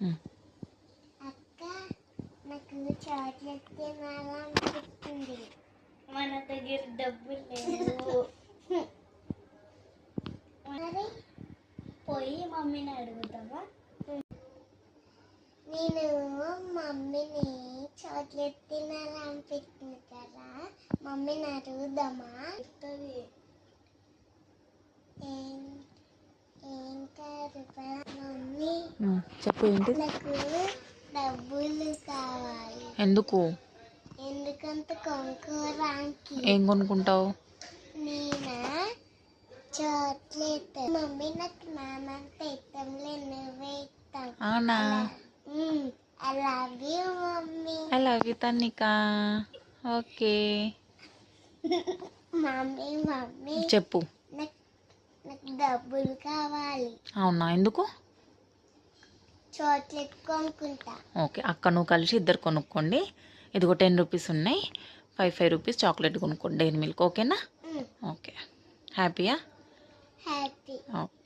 అక్క నాకు చాక్లెట్ తినాలనిపిస్తుంది మన దగ్గర డబ్బులు లేవు. పోయి మమ్మీని అడుగుతావా? నేను మమ్మీని చాక్లెట్ తినాలనిపిస్తుంది కదా మమ్మీని అడుగుదామా? ఇస్తుంది చెప్పు ఏంటి? నాకు డబ్బులు కావాలి. ఎందుకు? ఎందుకంత కొనుక్కోరానికి ఏం కొనుక్కుంటావు? నేనా? చాక్లెట్. మమ్మీ నాకు నానంత ఇష్టంలే నువ్వే ఇస్తావు అవునా? I love you mummy. I love you తన్నిక. Okay. Mummy mummy. చెప్పు. నాకు డబ్బులు కావాలి. అవునా? ఎందుకు? చాక్లెట్ కొనుక్కుంటా. ఓకే అక్క నువ్వు కలిసి ఇద్దరు కొనుక్కోండి. ఇదిగో టెన్ రూపీస్ ఉన్నాయి. ఫైవ్ ఫైవ్ రూపీస్ చాక్లెట్ కొనుక్కోండి డైరీ మిల్క్ ఓకేనా. ఓకే. హ్యాపీయా? హ్యాపీ. ఓకే.